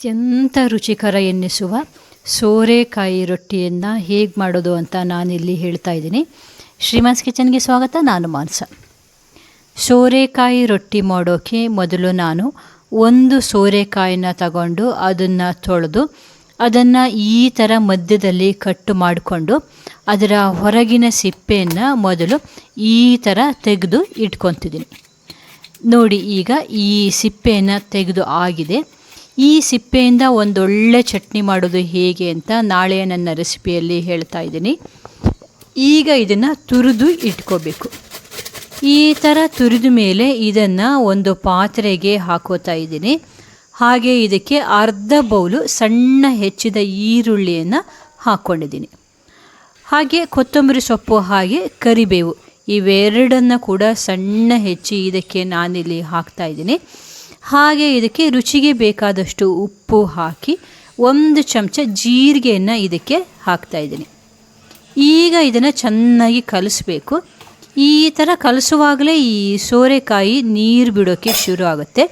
ಅತ್ಯಂತ ರುಚಿಕರ ಎನ್ನಿಸುವ ಸೋರೆಕಾಯಿ ರೊಟ್ಟಿಯನ್ನು ಹೇಗೆ ಮಾಡೋದು ಅಂತ ನಾನಿಲ್ಲಿ ಹೇಳ್ತಾ ಇದ್ದೀನಿ. ಶ್ರೀಮಾನ್ಸ್ ಕಿಚನ್ಗೆ ಸ್ವಾಗತ, ನಾನು ಮಾನ್ಸ. ಸೋರೆಕಾಯಿ ರೊಟ್ಟಿ ಮಾಡೋಕ್ಕೆ ಮೊದಲು ನಾನು ಒಂದು ಸೋರೆಕಾಯಿನ ತಗೊಂಡು ಅದನ್ನು ತೊಳೆದು ಅದನ್ನು ಈ ಥರ ಮಧ್ಯದಲ್ಲಿ ಕಟ್ಟು ಮಾಡಿಕೊಂಡು ಅದರ ಹೊರಗಿನ ಸಿಪ್ಪೆಯನ್ನು ಮೊದಲು ಈ ಥರ ತೆಗೆದು ಇಟ್ಕೊತಿದ್ದೀನಿ. ನೋಡಿ, ಈಗ ಈ ಸಿಪ್ಪೆಯನ್ನು ತೆಗೆದು ಆಗಿದೆ. ಈ ಸಿಪ್ಪೆಯಿಂದ ಒಂದೊಳ್ಳೆ ಚಟ್ನಿ ಮಾಡೋದು ಹೇಗೆ ಅಂತ ನಾಳೆ ನನ್ನ ರೆಸಿಪಿಯಲ್ಲಿ ಹೇಳ್ತಾ ಇದ್ದೀನಿ. ಈಗ ಇದನ್ನು ತುರಿದು ಇಟ್ಕೋಬೇಕು. ಈ ಥರ ತುರಿದ ಮೇಲೆ ಇದನ್ನು ಒಂದು ಪಾತ್ರೆಗೆ ಹಾಕೋತಾ ಇದ್ದೀನಿ. ಹಾಗೆ ಇದಕ್ಕೆ ಅರ್ಧ ಬೌಲು ಸಣ್ಣ ಹೆಚ್ಚಿದ ಈರುಳ್ಳಿಯನ್ನು ಹಾಕ್ಕೊಂಡಿದ್ದೀನಿ ಹಾಗೆ ಕೊತ್ತಂಬರಿ ಸೊಪ್ಪು ಹಾಗೆ ಕರಿಬೇವು ಇವೆರಡನ್ನು ಕೂಡ ಸಣ್ಣ ಹೆಚ್ಚಿ ಇದಕ್ಕೆ ನಾನಿಲ್ಲಿ ಹಾಕ್ತಾ ಇದ್ದೀನಿ. ಹಾಗೆ ಇದಕ್ಕೆ ರುಚಿಗೆ ಬೇಕಾದಷ್ಟು ಉಪ್ಪು ಹಾಕಿ ಒಂದು ಚಮಚ ಜೀರಿಗೆಯನ್ನು ಇದಕ್ಕೆ ಹಾಕ್ತಾ ಇದ್ದೀನಿ. ಈಗ ಇದನ್ನು ಚೆನ್ನಾಗಿ ಕಲಿಸ್ಬೇಕು. ಈ ಥರ ಕಲಿಸುವಾಗಲೇ ಈ ಸೋರೆಕಾಯಿ ನೀರು ಬಿಡೋಕ್ಕೆ ಶುರು ಆಗುತ್ತೆ.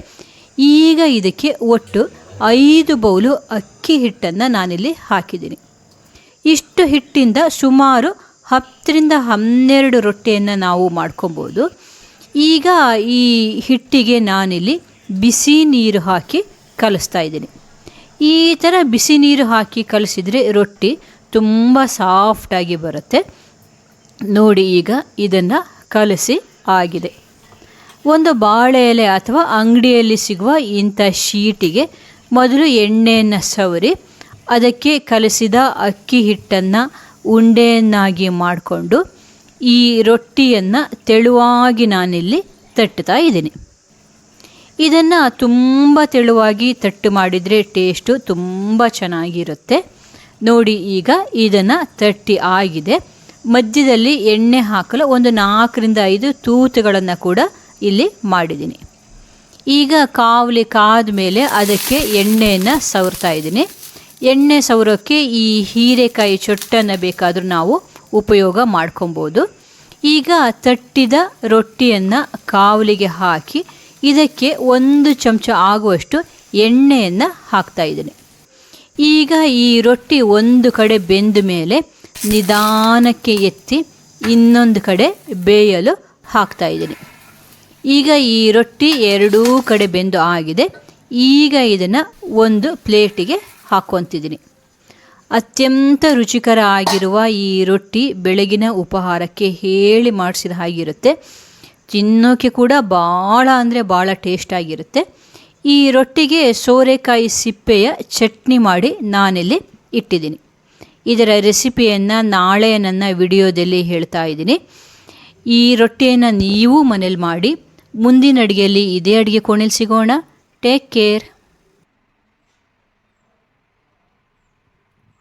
ಈಗ ಇದಕ್ಕೆ ಒಟ್ಟು ಐದು ಬೌಲು ಅಕ್ಕಿ ಹಿಟ್ಟನ್ನು ನಾನಿಲ್ಲಿ ಹಾಕಿದ್ದೀನಿ. ಇಷ್ಟು ಹಿಟ್ಟಿಂದ ಸುಮಾರು ಹತ್ತರಿಂದ ಹನ್ನೆರಡು ರೊಟ್ಟಿಯನ್ನು ನಾವು ಮಾಡ್ಕೊಬೋದು. ಈಗ ಈ ಹಿಟ್ಟಿಗೆ ನಾನಿಲ್ಲಿ ಬಿಸಿ ನೀರು ಹಾಕಿ ಕಲಿಸ್ತಾ ಇದ್ದೀನಿ. ಈ ಥರ ಬಿಸಿ ನೀರು ಹಾಕಿ ಕಲಿಸಿದರೆ ರೊಟ್ಟಿ ತುಂಬ ಸಾಫ್ಟಾಗಿ ಬರುತ್ತೆ. ನೋಡಿ ಈಗ ಇದನ್ನು ಕಲಸಿ ಆಗಿದೆ. ಒಂದು ಬಾಳೆ ಎಲೆ ಅಥವಾ ಅಂಗಡಿಯಲ್ಲಿ ಸಿಗುವ ಇಂಥ ಶೀಟಿಗೆ ಮೊದಲು ಎಣ್ಣೆಯನ್ನು ಸವರಿ, ಅದಕ್ಕೆ ಕಲಸಿದ ಅಕ್ಕಿ ಹಿಟ್ಟನ್ನು ಉಂಡೆಯನ್ನಾಗಿ ಮಾಡಿಕೊಂಡು ಈ ರೊಟ್ಟಿಯನ್ನು ತೆಳುವಾಗಿ ನಾನಿಲ್ಲಿ ತಟ್ಟುತ್ತಾ ಇದ್ದೀನಿ. ಇದನ್ನು ತುಂಬ ತೆಳುವಾಗಿ ತಟ್ಟು ಮಾಡಿದರೆ ಟೇಸ್ಟು ತುಂಬ ಚೆನ್ನಾಗಿರುತ್ತೆ. ನೋಡಿ ಈಗ ಇದನ್ನು ತಟ್ಟಿ ಆಗಿದೆ. ಮಧ್ಯದಲ್ಲಿ ಎಣ್ಣೆ ಹಾಕಲು ಒಂದು ನಾಲ್ಕರಿಂದ ಐದು ತೂತುಗಳನ್ನು ಕೂಡ ಇಲ್ಲಿ ಮಾಡಿದ್ದೀನಿ. ಈಗ ಕಾವಲಿ ಕಾದ ಮೇಲೆ ಅದಕ್ಕೆ ಎಣ್ಣೆಯನ್ನು ಸವರ್ತಾ ಇದ್ದೀನಿ. ಎಣ್ಣೆ ಸವರೋಕ್ಕೆ ಈ ಹೀರೆಕಾಯಿ ಚೊಟ್ಟನ್ನು ಬೇಕಾದರೂ ನಾವು ಉಪಯೋಗ ಮಾಡ್ಕೊಬೋದು. ಈಗ ತಟ್ಟಿದ ರೊಟ್ಟಿಯನ್ನು ಕಾವಲಿಗೆ ಹಾಕಿ ಇದಕ್ಕೆ ಒಂದು ಚಮಚ ಆಗುವಷ್ಟು ಎಣ್ಣೆಯನ್ನು ಹಾಕ್ತಾ ಇದ್ದೀನಿ. ಈಗ ಈ ರೊಟ್ಟಿ ಒಂದು ಕಡೆ ಬೆಂದ ಮೇಲೆ ನಿಧಾನಕ್ಕೆ ಎತ್ತಿ ಇನ್ನೊಂದು ಕಡೆ ಬೇಯಲು ಹಾಕ್ತಾ ಇದ್ದೀನಿ. ಈಗ ಈ ರೊಟ್ಟಿ ಎರಡೂ ಕಡೆ ಬೆಂದು ಆಗಿದೆ. ಈಗ ಇದನ್ನು ಒಂದು ಪ್ಲೇಟಿಗೆ ಹಾಕ್ಕೊತಿದ್ದೀನಿ. ಅತ್ಯಂತ ರುಚಿಕರ ಆಗಿರುವ ಈ ರೊಟ್ಟಿ ಬೆಳಗಿನ ಉಪಹಾರಕ್ಕೆ ಹೇಳಿ ಮಾಡಿಸಿದ ಹಾಗಿರುತ್ತೆ. ತಿನ್ನೋಕ್ಕೆ ಕೂಡ ಭಾಳ ಅಂದರೆ ಭಾಳ ಟೇಸ್ಟಾಗಿರುತ್ತೆ ಈ ರೊಟ್ಟಿಗೆ ಸೋರೆಕಾಯಿ ಸಿಪ್ಪೆಯ ಚಟ್ನಿ ಮಾಡಿ ನಾನಿಲ್ಲಿ ಇಟ್ಟಿದ್ದೀನಿ. ಇದರ ರೆಸಿಪಿಯನ್ನು ನಾಳೆ ನನ್ನ ವಿಡಿಯೋದಲ್ಲಿ ಹೇಳ್ತಾ ಇದ್ದೀನಿ. ಈ ರೊಟ್ಟಿಯನ್ನು ನೀವು ಮನೇಲಿ ಮಾಡಿ, ಮುಂದಿನ ಅಡುಗೆಯಲ್ಲಿ ಇದೇ ಅಡುಗೆ ಕೋಣೆಲಿ ಸಿಗೋಣ. Take care